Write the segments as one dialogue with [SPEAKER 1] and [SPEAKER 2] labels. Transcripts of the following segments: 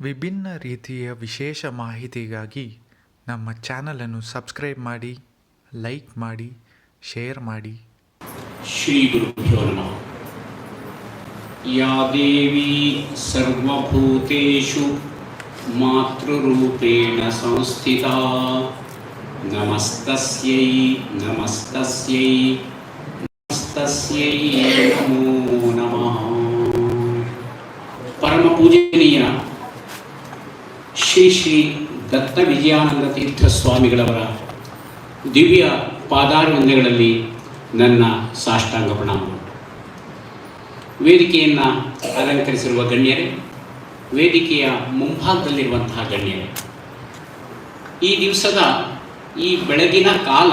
[SPEAKER 1] ವಿಭಿನ್ನ ರೀತಿಯ ವಿಶೇಷ ಮಾಹಿತಿಗಾಗಿ ನಮ್ಮ ಚಾನಲನ್ನು ಸಬ್ಸ್ಕ್ರೈಬ್ ಮಾಡಿ, ಲೈಕ್ ಮಾಡಿ, ಶೇರ್ ಮಾಡಿ.
[SPEAKER 2] ಶ್ರೀ ಗುರುಭ್ಯೋ ಯಾ ದೇವಿ ಸರ್ವಭೂತೇಷು ಮಾತೃರೂಪೇಣ ಸಂಸ್ಥಿತ, ನಮಸ್ತಸ್ಯೈ ನಮಸ್ತಸ್ಯೈ ನಮಸ್ತಸ್ಯೈ ನಮೋ ನಮಃ. ಪರಮ ಪೂಜನೀಯ ಶ್ರೀ ಶ್ರೀ ದತ್ತ ವಿಜಯಾನಂದ ತೀರ್ಥ ಸ್ವಾಮಿಗಳವರ ದಿವ್ಯ ಪಾದಾರವಿಂದಗಳಲ್ಲಿ ನನ್ನ ಸಾಷ್ಟಾಂಗ ಪ್ರಣಾಮಗಳು ವೇದಿಕೆಯನ್ನು ಅಲಂಕರಿಸಿರುವ ಗಣ್ಯರೇ, ವೇದಿಕೆಯ ಮುಂಭಾಗದಲ್ಲಿರುವಂತಹ ಗಣ್ಯರೇ, ಈ ದಿವಸದ ಈ ಬೆಳಗಿನ ಕಾಲ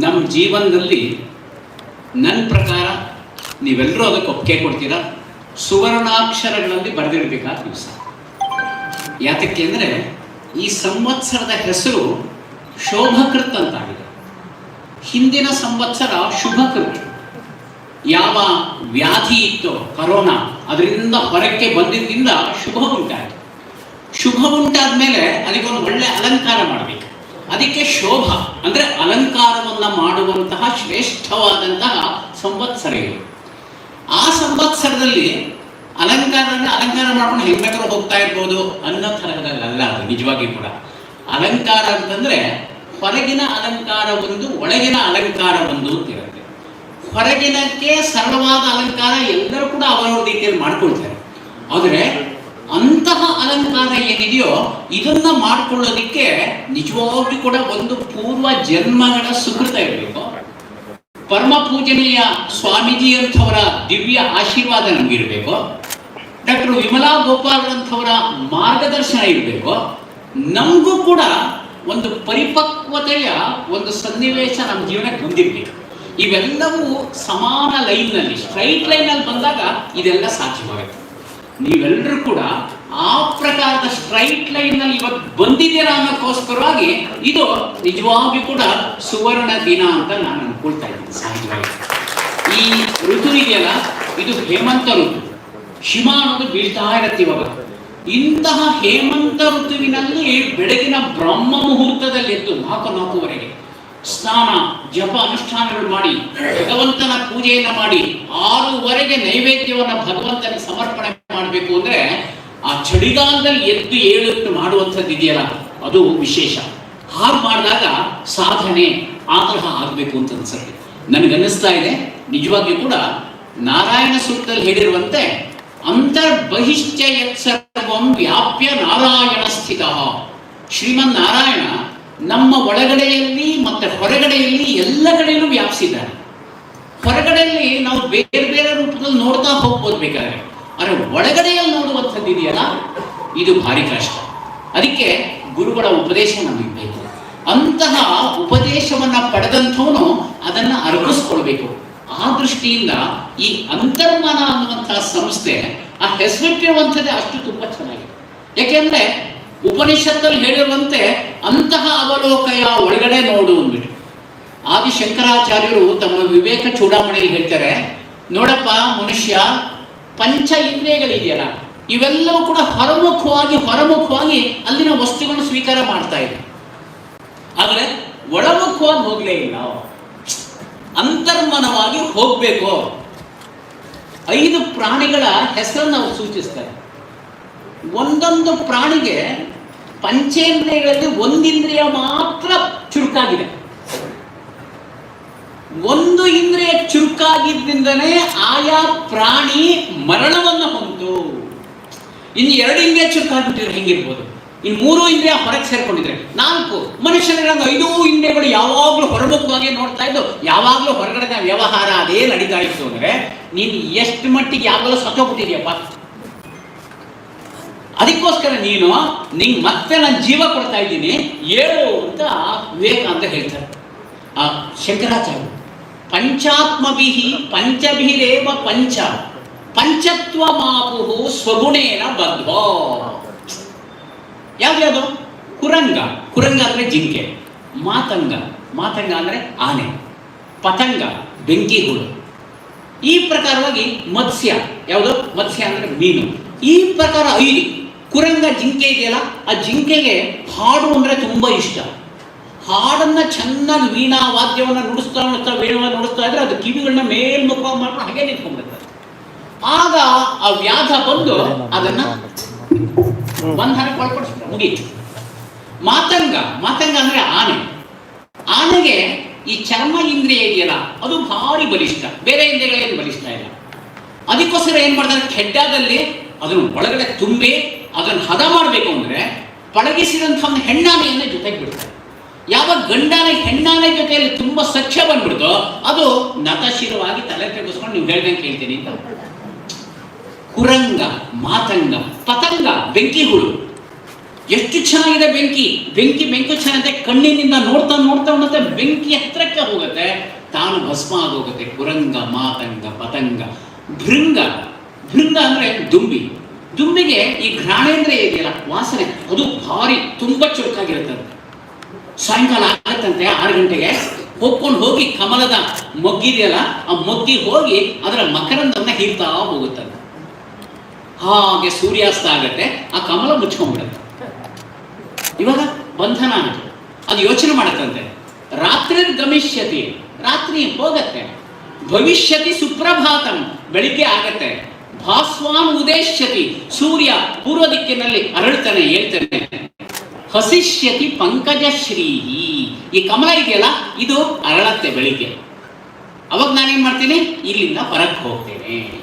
[SPEAKER 2] ನಮ್ಮ ಜೀವನದಲ್ಲಿ ನನ್ನ ಪ್ರಕಾರ ನೀವೆಲ್ಲರೂ ಅದಕ್ಕೆ ಒಪ್ಪಿಗೆ ಕೊಡ್ತೀರಾ? ಸುವರ್ಣಾಕ್ಷರಗಳಲ್ಲಿ ಬರೆದಿರಬೇಕಾದ ದಿವಸ. ಯಾತಕ್ಕೆ ಅಂದರೆ ಈ ಸಂವತ್ಸರದ ಹೆಸರು ಶೋಭಕೃತ್ ಅಂತಾಗಿದೆ. ಹಿಂದಿನ ಸಂವತ್ಸರ ಶುಭಕೃತ್. ಯಾವ ವ್ಯಾಧಿ ಇತ್ತೋ ಕರೋನಾ, ಅದರಿಂದ ಹೊರಕ್ಕೆ ಬಂದಿದ್ದರಿಂದ ಶುಭ ಉಂಟಾಯಿತು. ಶುಭ ಉಂಟಾದ ಮೇಲೆ ಅದಕ್ಕೊಂದು ಒಳ್ಳೆ ಅಲಂಕಾರ ಮಾಡಬೇಕು. ಅದಕ್ಕೆ ಶೋಭ, ಅಂದರೆ ಅಲಂಕಾರವನ್ನು ಮಾಡುವಂತಹ ಶ್ರೇಷ್ಠವಾದಂತಹ ಸಂವತ್ಸರ ಇದು. ಆ ಸಂವತ್ಸರದಲ್ಲಿ ಅಲಂಕಾರ ಅಂದರೆ ಅಲಂಕಾರ ಮಾಡ್ಕೊಂಡು ಹೆಂಗ್ ಬೇಕಾದ್ರೂ ಹೋಗ್ತಾ ಇರ್ಬೋದು ಅನ್ನೋ ಥರದಲ್ಲ ಅದು ನಿಜವಾಗಿ ಕೂಡ. ಅಲಂಕಾರ ಅಂತಂದ್ರೆ ಹೊರಗಿನ ಅಲಂಕಾರ ಒಂದು, ಒಳಗಿನ ಅಲಂಕಾರ ಒಂದು ಅಂತ ಇರುತ್ತೆ. ಹೊರಗಿನಕ್ಕೆ ಸರಳವಾದ ಅಲಂಕಾರ ಎಲ್ಲರೂ ಕೂಡ ಅವರವ್ರ ರೀತಿಯಲ್ಲಿ ಮಾಡ್ಕೊಳ್ತಾರೆ. ಆದರೆ ಅಂತಹ ಅಲಂಕಾರ ಏನಿದೆಯೋ ಇದನ್ನ ಮಾಡ್ಕೊಳ್ಳೋದಿಕ್ಕೆ ನಿಜವಾಗ್ಲೂ ಕೂಡ ಒಂದು ಪೂರ್ವ ಜನ್ಮಗಳ ಸುಕೃತ ಇರಬೇಕು. ಪರಮ ಪೂಜನೀಯ ಸ್ವಾಮೀಜಿ ಅಂಥವರ ದಿವ್ಯ ಆಶೀರ್ವಾದ ನಮಗಿರಬೇಕು ಡಾಕ್ಟರ್ ವಿಮಲಾ ಗೋಪಾಲ್ ಅಂಥವರ ಮಾರ್ಗದರ್ಶನ ಇರಬೇಕು ನಮಗೂ ಕೂಡ ಒಂದು ಪರಿಪಕ್ವತೆಯ ಒಂದು ಸನ್ನಿವೇಶ ನಮ್ಮ ಜೀವನಕ್ಕೆ ಬಂದಿರಬೇಕು. ಇವೆಲ್ಲವೂ ಸಮಾನ ಲೈನ್ನಲ್ಲಿ, ಸ್ಟ್ರೈಟ್ ಲೈನಲ್ಲಿ ಬಂದಾಗ ಇದೆಲ್ಲ ಸಾಧ್ಯವಾಗುತ್ತೆ. ನೀವೆಲ್ಲರೂ ಕೂಡ ಆ ಪ್ರಕಾರದ ಸ್ಟ್ರೈಟ್ ಲೈನ್ನಲ್ಲಿ ಇವತ್ತು ಬಂದಿದ್ದೀರಾ ಅನ್ನೋಕ್ಕೋಸ್ಕರವಾಗಿ ಇದು ನಿಜವಾಗಿಯೂ ಕೂಡ ಸುವರ್ಣ ದಿನ ಅಂತ ನಾನು ಅನ್ಕೊಳ್ತಾ ಇದ್ದೀನಿ. ಸಹಜವಾಗಿ ಈ ಋತು ಇದೆಯಲ್ಲ, ಇದು ಹೇಮಂತ ಋತು. ಹಿಮ ಅನ್ನೋದು ಬೀಳ್ತಾ ಇರತ್ತೆ ಇವಾಗ. ಇಂತಹ ಹೇಮಂತ ಋತುವಿನಲ್ಲಿ ಬೆಳಗಿನ ಬ್ರಹ್ಮ ಮುಹೂರ್ತದಲ್ಲಿ ಎದ್ದು ನಾಲ್ಕು ನಾಲ್ಕುವರೆಗೆ ಸ್ನಾನ, ಜಪ, ಅನುಷ್ಠಾನಗಳು ಮಾಡಿ, ಭಗವಂತನ ಪೂಜೆಯನ್ನು ಮಾಡಿ ಆರೂವರೆಗೆ ನೈವೇದ್ಯವನ್ನು ಭಗವಂತನಿಗೆ ಸಮರ್ಪಣೆ ಮಾಡಬೇಕು ಅಂದ್ರೆ ಆ ಚಳಿಗಾಲದಲ್ಲಿ ಎದ್ದು ಏಳು ಮಾಡುವಂಥದ್ದು ಇದೆಯಲ್ಲ, ಅದು ವಿಶೇಷ. ಹಾಗೆ ಮಾಡಿದಾಗ ಸಾಧನೆ ಆಗ್ರಹ ಆಗಬೇಕು ಅಂತ ಅನ್ಸುತ್ತೆ. ನನಗನ್ನಿಸ್ತಾ ಇದೆ. ನಿಜವಾಗಿಯೂ ಕೂಡ ನಾರಾಯಣ ಸೂಕ್ತದಲ್ಲಿ ಹೇಳಿರುವಂತೆ ಅಂತರ್ಬಹಿಶ್ಚ ಯತ್ಸರ್ವಂ ವ್ಯಾಪ್ಯ ನಾರಾಯಣ ಸ್ಥಿತ ಶ್ರೀಮನ್ ನಾರಾಯಣ ನಮ್ಮ ಒಳಗಡೆಯಲ್ಲಿ ಮತ್ತೆ ಹೊರಗಡೆಯಲ್ಲಿ ಎಲ್ಲ ಕಡೆಯಲ್ಲೂ ವ್ಯಾಪಿಸಿದ್ದಾರೆ. ಹೊರಗಡೆಯಲ್ಲಿ ನಾವು ಬೇರೆ ಬೇರೆ ರೂಪದಲ್ಲಿ ನೋಡ್ತಾ ಹೋಗ್ಬೋದು ಬೇಕಾದ್ರೆ. ಆದರೆ ಒಳಗಡೆಯಲ್ಲಿ ನೋಡುವಂಥದ್ದು ಇದೆಯಲ್ಲ? ಇದು ಭಾರಿ ಕಷ್ಟ. ಅದಕ್ಕೆ ಗುರುಗಳ ಉಪದೇಶ ನಮಗೆ ಬೇಕು ಅಂತಹ ಉಪದೇಶವನ್ನ ಪಡೆದಂಥವನು ಅದನ್ನ ಅರ್ಪಿಸ್ಕೊಳ್ಬೇಕು. ಆ ದೃಷ್ಟಿಯಿಂದ ಈ ಅಂತರ್ಮನ ಅನ್ನುವಂತಹ ಸಂಸ್ಥೆ ಆ ಹೆಸರಿಟ್ಟಿರುವಂಥದ್ದೇ ಅಷ್ಟು ತುಂಬಾ ಚೆನ್ನಾಗಿದೆ. ಯಾಕೆಂದ್ರೆ ಉಪನಿಷತ್ತಲ್ಲಿ ಹೇಳಿರುವಂತೆ ಅಂತಹ ಅವಲೋಕಯ ಒಳಗಡೆ ನೋಡು ಅಂದ್ಬಿಟ್ಟು. ಆದಿ ಶಂಕರಾಚಾರ್ಯರು ತಮ್ಮ ವಿವೇಕ ಚೂಡಾಮಣಿಯಲ್ಲಿ ಹೇಳ್ತಾರೆ, ನೋಡಪ್ಪ ಮನುಷ್ಯ ಪಂಚ ಇಂದ್ರಿಯಗಳಿದೆಯಲ್ಲ, ಇವೆಲ್ಲವೂ ಕೂಡ ಹೊರಮುಖವಾಗಿ ಹೊರಮುಖವಾಗಿ ಅಲ್ಲಿನ ವಸ್ತುಗಳನ್ನು ಸ್ವೀಕಾರ ಮಾಡ್ತಾ ಇದೆ. ಆದರೆ ಒಳಮುಖವಾಗಿ ಹೋಗ್ಲೇ ಇಲ್ಲ. ಅಂತರ್ಮನವಾಗಿ ಹೋಗಬೇಕು. ಐದು ಪ್ರಾಣಿಗಳ ಹೆಸರನ್ನು ಅವರು ಸೂಚಿಸ್ತಾರೆ ಒಂದೊಂದು ಪ್ರಾಣಿಗೆ ಪಂಚೇಂದ್ರಿಯಗಳಲ್ಲಿ ಒಂದಿಂದ್ರಿಯ ಮಾತ್ರ ಚುರುಕಾಗಿದೆ. ಒಂದು ಇಂದ್ರಿಯ ಚುರುಕಾಗಿದ್ದರಿಂದನೇ ಆಯಾ ಪ್ರಾಣಿ ಮರಣವನ್ನು ಹೊಂದು ಇನ್ನು ಎರಡು ಇಂದ್ರಿಯ ಚುರುಕಾಗ್ಬಿಟ್ಟಿದ್ರೆ ಹೆಂಗಿರ್ಬೋದು? ಇನ್ನು ಮೂರು ಇಂದ್ರಿಯ ಹೊರಗೆ ಸೇರ್ಕೊಂಡಿದ್ರೆ, ನಾಲ್ಕು, ಮನುಷ್ಯನಿರಂಗ ಐದು ಇಂದ್ರಿಯಗಳು ಯಾವಾಗಲೂ ಹೊರಮುಖವಾಗಿ ನೋಡ್ತಾ ಇದ್ದು, ಯಾವಾಗಲೂ ಹೊರಗಡೆ ವ್ಯವಹಾರ ಅದೇ ನಡೀತಾ ಇತ್ತು ಅಂದರೆ, ನೀನು ಎಷ್ಟು ಮಟ್ಟಿಗೆ ಯಾವಾಗಲೂ ಸತ್ತೋಗ್ಬಿಟ್ಟಿದ್ಯಪ್ಪ? ಅದಕ್ಕೋಸ್ಕರ ನೀನು, ನಿಂಗೆ ಮತ್ತೆ ನಾನು ಜೀವ ಕೊಡ್ತಾ ಇದ್ದೀನಿ, ಏಳು ಅಂತ ವಿವೇಕ ಅಂತ ಹೇಳ್ತಾರೆ. ಆ ಶಂಕರಾಚಾರ್ಯ ಪಂಚಾತ್ಮಭಿಹಿ ಪಂಚಭಿರೇವ ಪಂಚ, ಪಂಚತ್ವ ಮಾಪುಹು ಸ್ವಗುಣೇನ ಬದ್ಧ. ಯಾವ್ದ್ಯಾವುದು ಕುರಂಗ. ಕುರಂಗ ಅಂದ್ರೆ ಜಿಂಕೆ. ಮಾತಂಗ. ಮಾತಂಗ ಅಂದ್ರೆ ಆನೆ. ಪತಂಗ ಬೆಂಕಿ ಹುಳು ಈ ಪ್ರಕಾರವಾಗಿ ಮತ್ಸ್ಯ. ಯಾವುದು? ಮತ್ಸ್ಯ ಅಂದ್ರೆ ಮೀನು. ಈ ಪ್ರಕಾರ ಐದು ಕುರಂಗ, ಜಿಂಕೆ ಇದೆಯಲ್ಲ, ಆ ಜಿಂಕೆಗೆ ಹಾಡು ಅಂದರೆ ತುಂಬ ಇಷ್ಟ. ಹಾಡನ್ನ ಚೆನ್ನಾಗಿ ವೀಣಾ ವಾದ್ಯವನ್ನ ನುಡಿಸ್ತಾ ನುಡಿಸ್ತಾ ವೀಣಾ ನುಡಿಸ್ತಾ ಇದ್ರೆ ಅದು ಕಿವಿಗಳನ್ನ ಮೇಲ್ಮುಖವಾಗಿ ಮಾಡ್ಕೊಂಡು ಹಾಗೆ ನಿಂತ್ಕೊಂಡ್ಬಿಡ್ತಾರೆ ಆಗ ಆ ವ್ಯಾಧ ಬಂದು ಅದನ್ನ ಬಂಧನಕ್ಕೆ ಒಳಪಡಿಸ್ಬಿಟ್ಟ ಮುಗೀತು. ಮಾತಂಗ ಮಾತಂಗ ಅಂದ್ರೆ ಆನೆ. ಆನೆಗೆ ಈ ಚರ್ಮ ಇಂದ್ರಿಯ ಇದೆಯಲ್ಲ, ಅದು ಭಾರಿ ಬಲಿಷ್ಠ. ಬೇರೆ ಇಂದ್ರಿಯಗಳೇನು ಬಲಿಷ್ಠ ಇಲ್ಲ. ಅದಕ್ಕೋಸ್ಕರ ಏನ್ ಮಾಡ್ತಾರೆ? ಖೆಡ್ಡಾದಲ್ಲಿ ಅದನ್ನು ಒಳಗಡೆ ತುಂಬಿ ಅದನ್ನು ಹದ ಮಾಡಬೇಕು ಅಂದ್ರೆ ಪಳಗಿಸಿದಂಥ ಒಂದು ಹೆಣ್ಣಾನೆಯನ್ನು ಜೊತೆಗೆ ಬಿಡ್ತಾರೆ. ಯಾವಾಗ ಗಂಡಾನೆ ಹೆಣ್ಣಾನೆ ಜೊತೆಯಲ್ಲಿ ತುಂಬಾ ಸಖ್ಯ ಬಂದ್ಬಿಡ್ತೋ, ಅದು ನತಶಿರವಾಗಿ ತಲೆ ತೆಗೆಸ್ಕೊಂಡು ನೀವು ಹೇಳ್ದಂಗೆ ಕೇಳ್ತೀನಿ ಅಂತ. ಕುರಂಗ, ಮಾತಂಗ, ಪತಂಗ ಬೆಂಕಿ ಹುಳು ಎಷ್ಟು ಚೆನ್ನಾಗಿದೆ ಬೆಂಕಿ. ಬೆಂಕಿ ಬೆಂಕಿ ಚೆನ್ನಾಗಿದೆ. ಕಣ್ಣಿನಿಂದ ನೋಡ್ತಾ ನೋಡ್ತಾ ನೋಡುತ್ತೆ ಬೆಂಕಿ ಹತ್ರಕ್ಕೆ ಹೋಗುತ್ತೆ. ತಾನು ಭಸ್ಮ ಆಗೋಗುತ್ತೆ. ಕುರಂಗ, ಮಾತಂಗ, ಪತಂಗ. ಭೃಂಗ. ಭೃಂಗ ಅಂದ್ರೆ ದುಂಬಿ. ದುಂಬಿಗೆ ಈ ಘ್ರಾಣೇಂದ್ರ ಇದೆಯಲ್ಲ ವಾಸನೆ. ಅದು ಭಾರಿ, ತುಂಬಾ ಚುರುಕಾಗಿರುತ್ತೆ. ಸಾಯಂಕಾಲ ಆಗತ್ತಂತೆ, ಆರು ಗಂಟೆಗೆ. ಹೋಗ್ಕೊಂಡು ಹೋಗಿ ಕಮಲದ ಮೊಗ್ಗಿದೆಯಲ್ಲ, ಆ ಮೊಗ್ಗಿ ಹೋಗಿ ಅದರ ಮಕರಂದನ್ನ ಹೀರ್ತಾ ಹೋಗುತ್ತದೆ ಹಾಗೆ ಸೂರ್ಯಾಸ್ತ ಆಗತ್ತೆ, ಆ ಕಮಲ ಮುಚ್ಕೊಂಡ್ಬಿಡುತ್ತೆ. ಇವಾಗ ಬಂಧನ ಅದು ಯೋಚನೆ ಮಾಡತ್ತಂತೆ. ರಾತ್ರಿ ಗಮಿಷ್ಯತಿ, ರಾತ್ರಿ ಹೋಗತ್ತೆ. ಭವಿಷ್ಯತಿ ಸುಪ್ರಭಾತಂ, ಬೆಳಿಗ್ಗೆ ಆಗತ್ತೆ. ಭಾಸ್ವಾನ್ ಉದೇಶ್ಯತಿ, ಸೂರ್ಯ ಪೂರ್ವ ದಿಕ್ಕಿನಲ್ಲಿ ಅರಳ್ತಾನೆ, ಹೇಳ್ತಾನೆ. ಹಸಿಷ್ಯತಿ ಪಂಕಜಶ್ರೀ. ಈ ಕಮಲ ಇದೆಯಲ್ಲ, ಇದು ಅರಳತ್ತೆ ಬೆಳಿಗ್ಗೆ. ಅವಾಗ ನಾನೇನ್ ಮಾಡ್ತೀನಿ? ಇಲ್ಲಿಂದ ಹೊರಕ್ಕೆ ಹೋಗ್ತೇನೆ.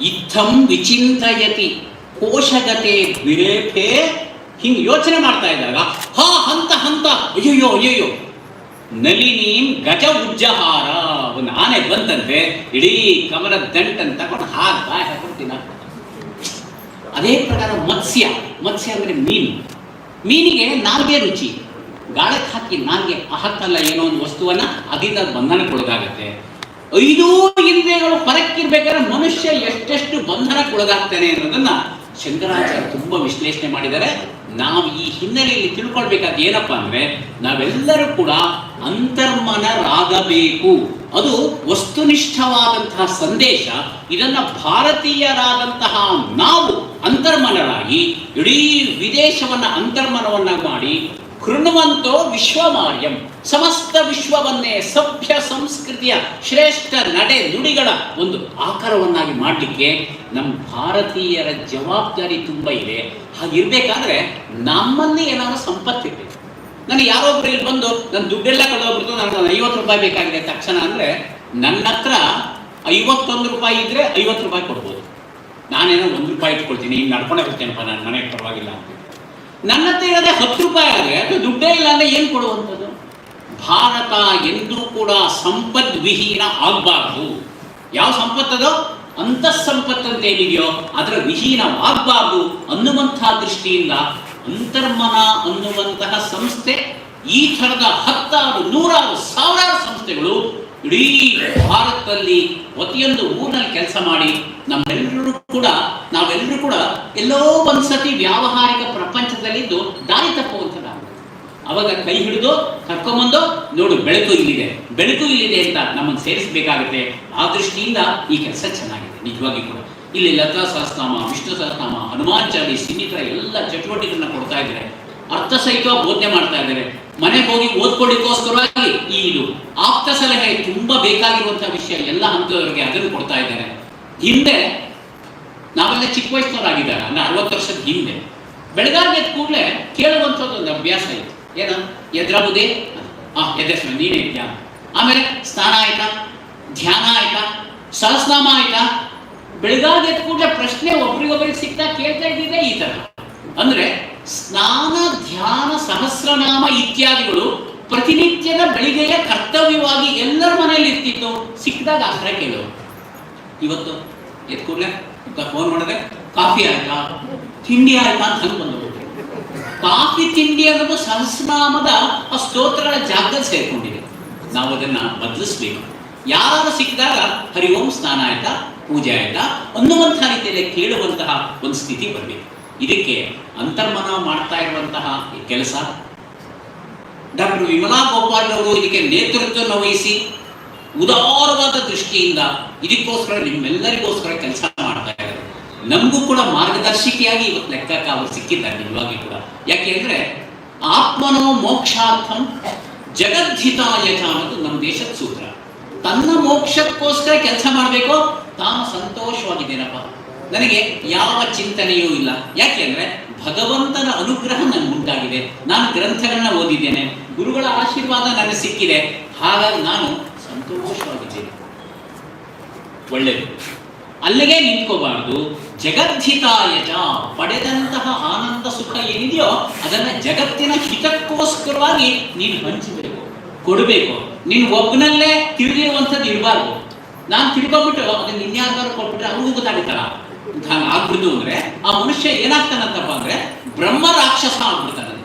[SPEAKER 2] ಇತ್ತಂ ವಿಚಿಂತಯತಿ, ಕೋಶಗತೆ ವಿರೇಪೆ ಹಿಂಗೆ ಯೋಚನೆ ಮಾಡ್ತಾ ಇದ್ದಾಗ, ಹಾ, ಹಂತ ಹಂತ, ಅಯ್ಯಯ್ಯೋ ಅಯ್ಯಯ್ಯೋ, ನಲಿನೀಂ ಗಜ ಉಜ್ಜಹಾರ. ಒಂದು ಆನೆ ಬಂದಂತೆ ಇಡೀ ಕಮಲ ದಂಟನ್ನು ತಗೊಂಡು ಹಾಗೆ ಬಾಯ್ ಹಾಕೊಂಡು ಅದೇ ಪ್ರಕಾರ ಮತ್ಸ್ಯ ಮತ್ಸ್ಯ ಅಂದ್ರೆ ಮೀನು. ಮೀನಿಗೆ ನಾಲ್ಗೆ ರುಚಿ. ಗಾಳಕ್ಕೆ ಹಾಕಿ ನಾಲ್ಗೆ ಅಹತ್ತಲ್ಲ ಏನೋ ಒಂದು ವಸ್ತುವನ್ನ ಅದರಿಂದ ಬಂಧನಕ್ಕೊಳಗಾಗತ್ತೆ. ಐದೂ ಇಂದ್ರಿಯಗಳು ಹೊರಕ್ಕಿರ್ಬೇಕಾದ್ರೆ ಮನುಷ್ಯ ಎಷ್ಟೆಷ್ಟು ಬಂಧನಕ್ಕೊಳಗಾಗ್ತಾನೆ ಅನ್ನೋದನ್ನ ಶಂಕರಾಚಾರ್ಯ ತುಂಬಾ ವಿಶ್ಲೇಷಣೆ ಮಾಡಿದ್ದಾರೆ. ನಾವು ಈ ಹಿನ್ನೆಲೆಯಲ್ಲಿ ತಿಳ್ಕೊಳ್ಬೇಕಾದ ಏನಪ್ಪಾ ಅಂದ್ರೆ, ನಾವೆಲ್ಲರೂ ಕೂಡ ಅಂತರ್ಮನರಾಗಬೇಕು ಅದು ವಸ್ತುನಿಷ್ಠವಾದಂತಹ ಸಂದೇಶ, ಇದನ್ನ ಭಾರತೀಯರಾದಂತಹ ನಾವು ಅಂತರ್ಮನರಾಗಿ, ಇಡೀ ವಿದೇಶವನ್ನ ಅಂತರ್ಮನವನ್ನ ಮಾಡಿ ಕೃಣ್ವಂತೋ ವಿಶ್ವಮಾರ್ಯಂ. ಸಮಸ್ತ ವಿಶ್ವವನ್ನೇ ಸಭ್ಯ ಸಂಸ್ಕೃತಿಯ ಶ್ರೇಷ್ಠ ನಡೆ ನುಡಿಗಳ ಒಂದು ಆಕಾರವನ್ನಾಗಿ ಮಾಡಲಿಕ್ಕೆ ನಮ್ಮ ಭಾರತೀಯರ ಜವಾಬ್ದಾರಿ ತುಂಬ ಇದೆ. ಹಾಗಿರ್ಬೇಕಾದ್ರೆ ನಮ್ಮನ್ನೇ ಏನಾದ್ರು ಸಂಪತ್ತಿರಬೇಕು. ನನಗೆ ಯಾರೊಬ್ರು ಇಲ್ಲಿ ಬಂದು ನನ್ನ ದುಡ್ಡೆಲ್ಲ ಕಳೆದೋಗ್ಬಿಡ್ತು ನನಗೆ ಐವತ್ತು ರೂಪಾಯಿ ಬೇಕಾಗಿದೆ ತಕ್ಷಣ ಅಂದ್ರೆ ನನ್ನ ಹತ್ರ ಐವತ್ತೊಂದು ರೂಪಾಯಿ ಇದ್ರೆ ಐವತ್ತು ರೂಪಾಯಿ ಕೊಡ್ಬೋದು. ನಾನೇನೋ ಒಂದು ರೂಪಾಯಿ ಇಟ್ಕೊಳ್ತೀನಿ ಈಗ ನಡ್ಕೊಂಡೇ ಹೋಗ್ತೇನಪ್ಪ ನನ್ನ ಮನೆಗೆ ಪರವಾಗಿಲ್ಲ ಅಂತ. ನನ್ನ ಹತ್ರ ಇರೋದೇ ಹತ್ತು ರೂಪಾಯಿ ಆದರೆ ಅದು ದುಡ್ಡೇ ಇಲ್ಲ ಅಂದರೆ ಏನು ಕೊಡುವಂಥದ್ದು? ಭಾರತ ಎಂದೂ ಕೂಡ ಸಂಪದ್ವಿಹೀನ ಆಗಬಾರ್ದು. ಯಾವ ಸಂಪತ್ತದೋ? ಅಂತಃ ಸಂಪತ್ತಂತ ಏನಿದೆಯೋ ಅದರ ವಿಹೀನವಾಗಬಾರ್ದು ಅನ್ನುವಂತಹ ದೃಷ್ಟಿಯಿಂದ ಅಂತರ್ಮನ ಅನ್ನುವಂತಹ ಸಂಸ್ಥೆ ಈ ಥರದ ಹತ್ತಾರು, ನೂರಾರು, ಸಾವಿರಾರು ಸಂಸ್ಥೆಗಳು ಇಡೀ ಭಾರತದಲ್ಲಿ ಪ್ರತಿಯೊಂದು ಊರಿನಲ್ಲಿ ಕೆಲಸ ಮಾಡಿ ನಮ್ಮೆಲ್ಲರೂ ಕೂಡ, ನಾವೆಲ್ಲರೂ ಕೂಡ ಎಲ್ಲೋ ಒಂದ್ಸತಿ ವ್ಯಾವಹಾರಿಕ ಪ್ರಪಂಚದಲ್ಲಿದ್ದು ದಾರಿ ತಪ್ಪುವಂಥದ್ದಾಗುತ್ತೆ ಅವಾಗ ಕೈ ಹಿಡಿದು ಕರ್ಕೊಂಬಂದು, ನೋಡು, ಬೆಳಕು ಇಲ್ಲಿದೆ. ಬೆಳಕು ಇಲ್ಲಿದೆ ಅಂತ ನಮ್ಮನ್ನು ಸೇರಿಸಬೇಕಾಗುತ್ತೆ. ಆ ದೃಷ್ಟಿಯಿಂದ ಈ ಕೆಲಸ ಚೆನ್ನಾಗಿದೆ, ನಿಜವಾಗಿ ಕೂಡ. ಇಲ್ಲಿ ಲತಾ ಸಹಸ್ರನಾಮ, ವಿಷ್ಣು ಸಹಸ್ರನಾಮ, ಹನುಮಾನ್ ಚಾಲೀಸ್ ಇನ್ನಿತರ ಎಲ್ಲ ಚಟುವಟಿಕೆಗಳನ್ನ ಕೊಡ್ತಾ ಇದ್ದಾರೆ. ಅರ್ಥ ಸಹಿತ ಬೋಧನೆ ಮಾಡ್ತಾ ಇದ್ದಾರೆ. ಮನೆಗೆ ಹೋಗಿ ಓದ್ಕೊಳ್ಳಿಕ್ಕೋಸ್ಕರವಾಗಿ ಈ ಇದು ಆಪ್ತ ಸಲಹೆ ತುಂಬಾ ಬೇಕಾಗಿರುವಂತಹ ವಿಷಯ ಎಲ್ಲ ಹಂತದವರಿಗೆ ಅದನ್ನು ಕೊಡ್ತಾ ಇದ್ದಾರೆ. ಹಿಂದೆ ನಾವೆಲ್ಲ ಚಿಕ್ಕ ವಯಸ್ಸಿನವರಾಗಿದ್ದಾರೆ, ಅಂದ್ರೆ ಅರವತ್ತು ವರ್ಷದ ಹಿಂದೆ. ಬೆಳಗಾವಿ ಎದ್ದ ಕೂಡಲೇ ಕೇಳುವಂಥದ್ದು ಒಂದು ಅಭ್ಯಾಸ ಇತ್ತು ಏನ? ಎದ್ರಬುದೇ ಆ ಎದ್ರಸ್ಮ ನೀನೇ ಆಮೇಲೆ ಸ್ನಾನ ಆಯ್ತಾ? ಧ್ಯಾನ ಆಯ್ತಾ? ಸಹಸ್ನಾಮ ಆಯ್ತಾ? ಬೆಳಗಾವಿ ಎದ್ದ ಕೂಡಲೇ ಪ್ರಶ್ನೆ ಒಬ್ರಿಗೊಬ್ರಿಗೆ ಸಿಗ್ತಾ ಕೇಳ್ತಾ ಇದ್ದಿದ್ದೆ ಈ ತರ ಅಂದ್ರೆ ಸ್ನಾನ, ಧ್ಯಾನ, ಸಹಸ್ರನಾಮ ಇತ್ಯಾದಿಗಳು ಪ್ರತಿನಿತ್ಯದ ಬೆಳಿಗ್ಗೆಯ ಕರ್ತವ್ಯವಾಗಿ ಎಲ್ಲರ ಮನೆಯಲ್ಲಿ ಇರ್ತಿತ್ತು. ಸಿಕ್ಕಿದಾಗ ಆಶ್ರಯ ಕೇಳೋರು. ಇವತ್ತು ಎದ್ ಫೋನ್ ಮಾಡಿದ್ರೆ ಕಾಫಿ ಆಯ್ತಾ? ತಿಂಡಿ ಆಯ್ತಾ ಅಂತ ಹಂಗೆ ಬಂದು ಕಾಫಿ ತಿಂಡಿ ಅನ್ನೋದು ಸಹಸ್ರನಾಮದ ಆ ಸ್ತೋತ್ರಗಳ ಜಾಗ ಸೇರ್ಕೊಂಡಿದೆ. ನಾವು ಅದನ್ನ ಬದಲಿಸ್ಬೇಕು. ಯಾರು ಸಿಕ್ಕಿದಾಗ ಹರಿ ಓಂ ಸ್ನಾನ ಆಯ್ತಾ, ಪೂಜೆ ಆಯ್ತಾ ಅನ್ನುವಂತಹ ರೀತಿಯಲ್ಲಿ ಕೇಳುವಂತಹ ಒಂದು ಸ್ಥಿತಿ ಬರಬೇಕು ಇದಕ್ಕೆ ಅಂತರ್ಮನ ಮಾಡ್ತಾ ಇರುವಂತಹ ಕೆಲಸ. ಡಾಕ್ಟರ್ ವಿಮಲಾ ಗೋಪಾಲ್ ಅವರು ಇದಕ್ಕೆ ನೇತೃತ್ವವನ್ನು ವಹಿಸಿ ಉದಾರವಾದ ದೃಷ್ಟಿಯಿಂದ ಇದಕ್ಕೋಸ್ಕರ ನಿಮ್ಮೆಲ್ಲರಿಗೋಸ್ಕರ ಕೆಲಸ ನಮಗೂ ಕೂಡ ಮಾರ್ಗದರ್ಶಿಕೆಯಾಗಿ ಇವತ್ತು ಲೆಕ್ಕಕ್ಕ ಅವರು ಸಿಕ್ಕಿದ್ದಾರೆ, ನಿಜವಾಗಿ ಕೂಡ. ಯಾಕೆ ಅಂದ್ರೆ ಆತ್ಮನೋ ಮೋಕ್ಷಾರ್ಥಂ ಜಗದ್ಧಿತಾಯಥ ಅನ್ನೋದು ನಮ್ಮ ದೇಶದ ಸೂತ್ರ. ತನ್ನ ಮೋಕ್ಷಕ್ಕೋಸ್ಕರ ಕೆಲಸ ಮಾಡಬೇಕು, ತಾನು ಸಂತೋಷವಾಗಿದ್ದೇನಪ್ಪ? ನನಗೆ ಯಾವ ಚಿಂತನೆಯೂ ಇಲ್ಲ. ಯಾಕೆ ಅಂದ್ರೆ ಭಗವಂತನ ಅನುಗ್ರಹ ನನಗೆ ಉಂಟಾಗಿದೆ. ನಾನು ಗ್ರಂಥಗಳನ್ನ ಓದಿದ್ದೇನೆ. ಗುರುಗಳ ಆಶೀರ್ವಾದ ನನಗೆ ಸಿಕ್ಕಿದೆ. ಹಾಗಾಗಿ ನಾನು ಸಂತೋಷವಾಗಿದ್ದೇನೆ. ಒಳ್ಳೆಯದು ಅಲ್ಲಿಗೆ ನಿಂತ್ಕೋಬಾರ್ದು. ಜಗದ್ಧಿತಾಯ ಚ ಪಡೆದಂತಹ ಆನಂದ ಸುಖ ಏನಿದೆಯೋ ಅದನ್ನ ಜಗತ್ತಿನ ಹಿತಕ್ಕೋಸ್ಕರವಾಗಿ ನೀನು ಹಂಚಬೇಕು, ಕೊಡಬೇಕು. ನೀನು ಒಬ್ಬನಲ್ಲೇ ತಿಳಿದಿರುವಂಥದ್ದು ಇರಬಾರ್ದು. ನಾನು ತಿಳ್ಕೊಂಬಿಟ್ಟು ಅದನ್ನ ಇನ್ಯಾರ್ಗಾರು ಕೊಟ್ಬಿಟ್ರೆ ಅವ್ರಿಗೂ ಗೊತ್ತಾಗುತ್ತಲ್ಲ ಆಗ್ಬಿಡ್ದು ಅಂದ್ರೆ, ಆ ಮನುಷ್ಯ ಏನಾಗ್ತಾನಂತಪ್ಪ ಅಂದ್ರೆ, ಬ್ರಹ್ಮ ರಾಕ್ಷಸ ಆಗ್ಬಿಡ್ತಾನಂತೆ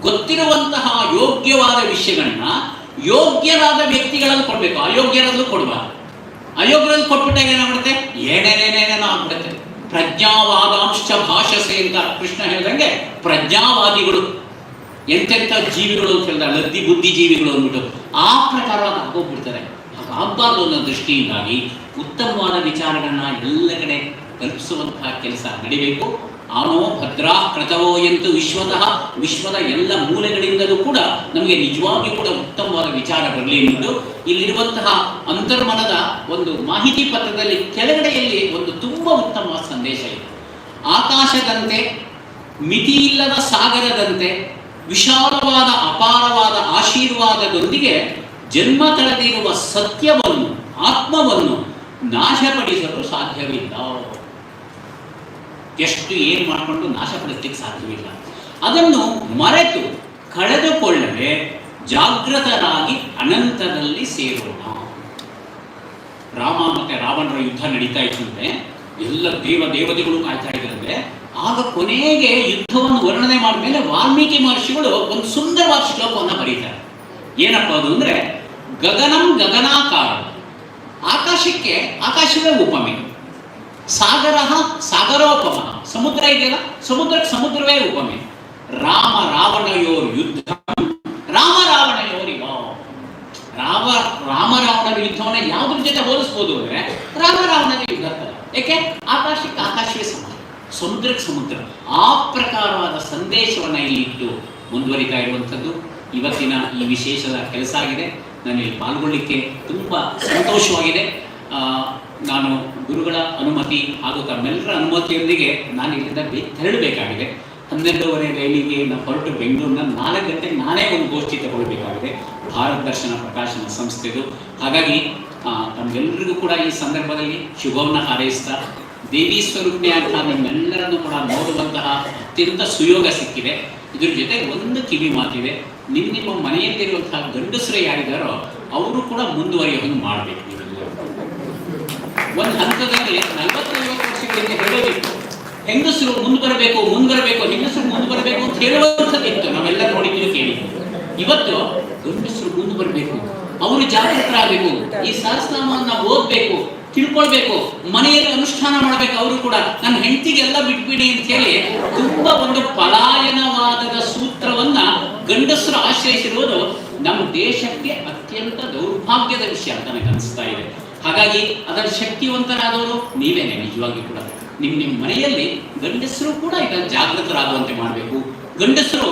[SPEAKER 2] ಗೊತ್ತಿರುವಂತಹ ಯೋಗ್ಯವಾದ ವಿಷಯಗಳನ್ನ ಯೋಗ್ಯರಾದ ವ್ಯಕ್ತಿಗಳಲ್ಲಿ ಕೊಡ್ಬೇಕು. ಅಯೋಗ್ಯರಾದ್ರೂ ಕೊಡಬಾರ್ದು. ಅಯೋಗ್ಯರಲ್ಲಿ ಕೊಟ್ಬಿಟ್ಟಾಗ ಏನಾಗ್ಬಿಡುತ್ತೆ ಏನೇನೇನೇನೇನೋ ಆಗ್ಬಿಡುತ್ತೆ. ಪ್ರಜ್ಞಾವಾದಾಂಶ ಭಾಷಸೆ ಅಂತ ಕೃಷ್ಣ ಹೇಳ್ದಂಗೆ ಪ್ರಜ್ಞಾವಾದಿಗಳು, ಎಂತೆಂಥ ಜೀವಿಗಳು ಅಂತ ಹೇಳಿದ ಲದ್ದಿ ಬುದ್ಧಿ ಜೀವಿಗಳು ಅಂದ್ಬಿಟ್ಟು ಆ ಪ್ರಕಾರ ಆಗೋಗ್ಬಿಡ್ತಾರೆ ಹಾಗಾಗಬಾರ್ದು ಅನ್ನೋ ದೃಷ್ಟಿಯಿಂದಾಗಿ ಉತ್ತಮವಾದ ವಿಚಾರಗಳನ್ನ ಎಲ್ಲ ಕಡೆ ಕಲ್ಪಿಸುವಂತಹ ಕೆಲಸ ನಡಿಬೇಕು. ಆನೋ ಭದ್ರಾ ಕೃತವೋ ಎಂದು ವಿಶ್ವತಃ, ವಿಶ್ವದ ಎಲ್ಲ ಮೂಲೆಗಳಿಂದಲೂ ಕೂಡ ನಮಗೆ ನಿಜವಾಗಿಯೂ ಕೂಡ ಉತ್ತಮವಾದ ವಿಚಾರ ಬರಲಿ ಎಂದು ಇಲ್ಲಿರುವಂತಹ ಅಂತರ್ಮನದ ಒಂದು ಮಾಹಿತಿ ಪತ್ರದಲ್ಲಿ ಕೆಳಗಡೆಯಲ್ಲಿ ಒಂದು ತುಂಬ ಉತ್ತಮವಾದ ಸಂದೇಶ ಇದೆ. ಆಕಾಶದಂತೆ ಮಿತಿಯಿಲ್ಲದ ಸಾಗರದಂತೆ, ವಿಶಾಲವಾದ ಅಪಾರವಾದ ಆಶೀರ್ವಾದದೊಂದಿಗೆ ಜನ್ಮ ತಳೆದಿರುವ ಸತ್ಯವನ್ನು, ಆತ್ಮವನ್ನು ನಾಶಪಡಿಸಲು ಸಾಧ್ಯವಿಲ್ಲ. ಎಷ್ಟು ಏನು ಮಾಡಿಕೊಂಡು ನಾಶಪಡಿಸ್ಲಿಕ್ಕೆ ಸಾಧ್ಯವಿಲ್ಲ. ಅದನ್ನು ಮರೆತು ಕಳೆದುಕೊಳ್ಳದೆ ಜಾಗೃತರಾಗಿ ಅನಂತದಲ್ಲಿ ಸೇರೋಣ. ರಾಮ ಮತ್ತೆ ರಾವಣರ ಯುದ್ಧ ನಡೀತಾ ಇತ್ತಂತೆ ಎಲ್ಲ ದೇವ ದೇವತೆಗಳು ಕಾಯ್ತಾ ಇದ್ರಂತೆ ಆಗ ಕೊನೆಗೆ ಯುದ್ಧವನ್ನು ವರ್ಣನೆ ಮಾಡಿದ್ಮೇಲೆ ವಾಲ್ಮೀಕಿ ಮಹರ್ಷಿಗಳು ಒಂದು ಸುಂದರವಾದ ಶ್ಲೋಕವನ್ನು ಬರೀತಾರೆ. ಏನಪ್ಪ ಅದು ಅಂದ್ರೆ ಗಗನಂ ಗಗನಾಕಾರ. ಆಕಾಶಕ್ಕೆ ಆಕಾಶವೇ ಉಪಮೆ. ಸಾಗರ ಸಾಗರೋಪಮ. ಸಮುದ್ರ ಇದೆಯಲ್ಲ? ಸಮುದ್ರಕ್ಕೆ ಸಮುದ್ರವೇ ಉಪಮೆ ರಾಮ ರಾವಣಯೋರ್ ಯುದ್ಧ. ರಾಮ ರಾವಣಯೋರಿವ ರಾಮ ರಾಮ ರಾವಣರ ಯುದ್ಧವನ್ನ ಯಾವುದ್ರ ಜೊತೆ ಹೋಲಿಸ್ಬೋದು ಅಂದ್ರೆ ರಾಮ ರಾವಣರ ಯುದ್ಧ ಏಕೆ? ಆಕಾಶಕ್ಕೆ ಆಕಾಶವೇ ಸಮಾನ. ಸಮುದ್ರಕ್ಕೆ ಸಮುದ್ರ. ಆ ಪ್ರಕಾರವಾದ ಸಂದೇಶವನ್ನ ಇಲ್ಲಿ ಇಟ್ಟು ಮುಂದುವರಿತಾ ಇರುವಂಥದ್ದು. ಇವತ್ತಿನ ಈ ವಿಶೇಷದ ಕೆಲಸ ಆಗಿದೆ. ನಾನು ಇಲ್ಲಿ ಪಾಲ್ಗೊಳ್ಳಿಕ್ಕೆ ತುಂಬಾ ಸಂತೋಷವಾಗಿದೆ. ನಾನು ಗುರುಗಳ ಅನುಮತಿ ಹಾಗೂ ತಮ್ಮೆಲ್ಲರ ಅನುಮತಿಯೊಂದಿಗೆ ನಾನು ಇಲ್ಲಿಂದ ತೆರಳಬೇಕಾಗಿದೆ. ಹನ್ನೆರಡೂವರೆ ರೈಲಿಗೆ ನಾನು ಹೊರಟು ಬೆಂಗಳೂರಿನ ನಾಲ್ಕು ಗಂಟೆಗೆ ನಾನೇ ಒಂದು ಗೋಷ್ಠಿ ತಗೊಳ್ಬೇಕಾಗಿದೆ. ಭಾರತ ದರ್ಶನ ಪ್ರಕಾಶನ ಸಂಸ್ಥೆದು. ಹಾಗಾಗಿ ತಮ್ಮೆಲ್ಲರಿಗೂ ಕೂಡ ಈ ಸಂದರ್ಭದಲ್ಲಿ ಶುಭವನ್ನು ಹಾರೈಸ್ತಾ, ದೇವಿ ಸ್ವರೂಪಿಯಾದ ನಿಮ್ಮೆಲ್ಲರನ್ನು ಕೂಡ ನೋಡುವಂತಹ ಅತ್ಯಂತ ಸುಯೋಗ ಸಿಕ್ಕಿದೆ. ಇದ್ರ ಜೊತೆ ಒಂದು ಕಿವಿ ಮಾತಿದೆ. ನಿಮ್ಮ ನಿಮ್ಮ ಮನೆಯಲ್ಲಿರುವಂತಹ ಗಂಡಸರು ಯಾರಿದ್ದಾರೋ ಅವರು ಕೂಡ ಮುಂದುವರಿಯೋದನ್ನು ಮಾಡಬೇಕು. ಒಂದು ಹಂತದಲ್ಲಿ ನಲವತ್ತೈವತ್ತು ವರ್ಷಗಳಿಂದ ಹೇಳೋದಿತ್ತು ಹೆಂಗಸರು ಮುಂದೆ ಬರಬೇಕು ಮುಂದೆ ಬರಬೇಕು, ಹೆಂಗಸರು ಮುಂದೆ ಬರಬೇಕು ಅಂತ ಹೇಳುವಂಥದ್ದಿತ್ತು ನಾವೆಲ್ಲ ನೋಡಿದ್ದೀವಿ ಕೇಳಿ. ಇವತ್ತು ಗಂಡಸರು ಮುಂದೆ ಬರಬೇಕು, ಅವರು ಜಾಗೃತರಾಗಬೇಕು, ಈ ಸಹಸ್ರಾಮವನ್ನು ಓದಬೇಕು, ತಿಳ್ಕೊಳ್ಬೇಕು, ಮನೆಯಲ್ಲಿ ಅನುಷ್ಠಾನ ಮಾಡಬೇಕು ಅವರು ಕೂಡ. ನನ್ನ ಹೆಂಡತಿಗೆಲ್ಲ ಬಿಟ್ಬಿಡಿ ಅಂತ ಹೇಳಿ ತುಂಬಾ ಒಂದು ಪಲಾಯನವಾದದ ಸೂತ್ರವನ್ನ ಗಂಡಸರು ಆಶ್ರಯಿಸಿರುವುದು ನಮ್ಮ ದೇಶಕ್ಕೆ ಅತ್ಯಂತ ದೌರ್ಭಾಗ್ಯದ ವಿಷಯ ಅಂತ ನನಗೆ ಅನಿಸ್ತಾ ಇದೆ. ಹಾಗಾಗಿ ಅದರ ಶಕ್ತಿವಂತರಾದವರು ನೀವೇನೆ ನಿಜವಾಗಿ ಕೂಡ. ನಿಮ್ ನಿಮ್ಮ ಮನೆಯಲ್ಲಿ ಗಂಡಸರು ಕೂಡ ಇದನ್ನು ಜಾಗೃತರಾಗುವಂತೆ ಮಾಡಬೇಕು. ಗಂಡಸರು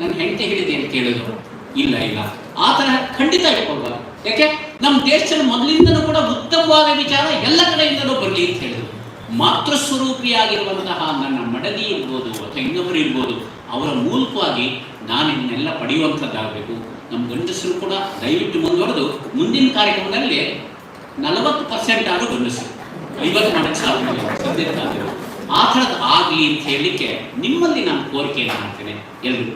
[SPEAKER 2] ನನ್ನ ಹೆಂಡತಿ ಹೇಳಿದೆ ಅಂತ ಕೇಳಿದ್ರು? ಇಲ್ಲ ಇಲ್ಲ. ಆ ತರಹ ಖಂಡಿತ ಇಟ್ಕೊಳ್ಬಾರ್ದು. ಯಾಕೆ? ನಮ್ಮ ದೇಶದಲ್ಲಿ ಮೊದಲಿಂದನೂ ಕೂಡ ಉತ್ತಮವಾದ ವಿಚಾರ ಎಲ್ಲ ಕಡೆಯಿಂದಲೂ ಬರಲಿ ಅಂತ ಹೇಳಿದ್ರು. ಮಾತೃ ಸ್ವರೂಪಿಯಾಗಿರುವಂತಹ ನನ್ನ ಮಡದಿ ಇರ್ಬೋದು ಅಥವಾ ಇನ್ನೊಬ್ಬರು ಇರ್ಬೋದು, ಅವರ ಮೂಲಕವಾಗಿ ನಾನು ಇದನ್ನೆಲ್ಲ ಪಡೆಯುವಂಥದ್ದಾಗಬೇಕು. ನಮ್ಮ ಗಂಡಸರು ಕೂಡ ದಯವಿಟ್ಟು ಮುಂದುವರೆದು ಮುಂದಿನ ಕಾರ್ಯಕ್ರಮದಲ್ಲಿ ನಲವತ್ತು ಪರ್ಸೆಂಟ್ ಆದರೂ ಗಂಡಸರು ಐವತ್ತು ಮಾಡಕ್ಕೆ ಸಾಧ್ಯ ಸದ್ಯಕ್ಕೆ ಆ ಥರದ್ದು ಆಗಲಿ ಅಂತ ಹೇಳಲಿಕ್ಕೆ ನಿಮ್ಮಲ್ಲಿ ನಾನು ಕೋರಿಕೆಯನ್ನು ಮಾಡ್ತೇನೆ ಎಲ್ರಿಗೂ.